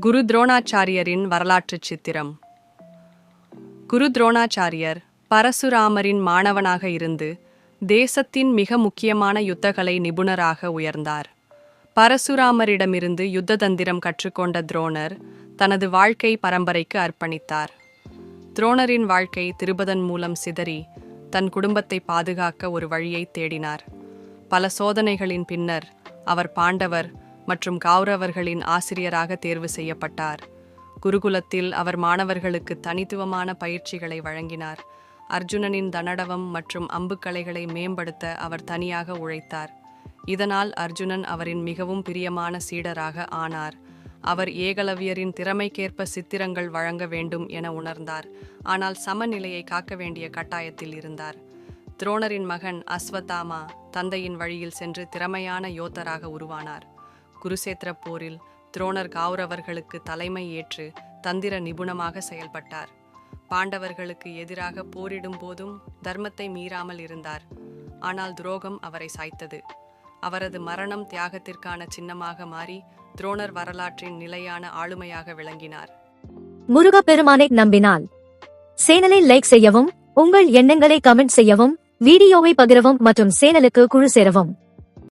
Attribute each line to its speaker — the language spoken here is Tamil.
Speaker 1: குரு துரோணாச்சாரியரின் வரலாற்று சித்திரம். குரு துரோணாச்சாரியர் பரசுராமரின் மாணவனாக இருந்து தேசத்தின் மிக முக்கியமான யுத்தகலை நிபுணராக உயர்ந்தார். பரசுராமரிடமிருந்து யுத்த தந்திரம் கற்றுக்கொண்ட துரோணர் தனது வாழ்க்கை பரம்பரைக்கு அர்ப்பணித்தார். துரோணரின் வாழ்க்கை திருபதன் மூலம் சிதறி தன் குடும்பத்தை பாதுகாக்க ஒரு வழியை தேடினார். பல சோதனைகளின் பின்னர் அவர் பாண்டவர் மற்றும் கௌரவர்களின் ஆசிரியராக தேர்வு செய்யப்பட்டார். குருகுலத்தில் அவர் மாணவர்களுக்கு தனித்துவமான பயிற்சிகளை வழங்கினார். அர்ஜுனனின் தனடவம் மற்றும் அம்புக்கலைகளை மேம்படுத்த அவர் தனியாக உழைத்தார். இதனால் அர்ஜுனன் அவரின் மிகவும் பிரியமான சீடராக ஆனார். அவர் ஏகலவியரின் திறமைக்கேற்ப சித்திரங்கள் வழங்க வேண்டும் என உணர்ந்தார். ஆனால் சமநிலையை காக்க வேண்டிய கட்டாயத்தில் இருந்தார். துரோணரின் மகன் அஸ்வத்தாமா தந்தையின் வழியில் சென்று திறமையான யோத்தராக உருவானார். குருசேத்திர போரில் துரோணர் கௌரவர்களுக்கு தலைமை ஏற்று தந்திர நிபுணமாக செயல்பட்டார். பாண்டவர்களுக்கு எதிராக போரிடும் போதும் தர்மத்தை மீறாமல் இருந்தார். ஆனால் துரோகம் அவரை சாய்த்தது. அவரது மரணம் தியாகத்திற்கான சின்னமாக மாறி துரோணர் வரலாற்றின் நிலையான ஆளுமையாக விளங்கினார்.
Speaker 2: முருகப்பெருமானை நம்பினால். சேனலை லைக் செய்யவும் உங்கள் எண்ணங்களை கமெண்ட் செய்யவும் வீடியோவை பகிரவும் மற்றும் சேனலுக்கு குழு சேரவும்.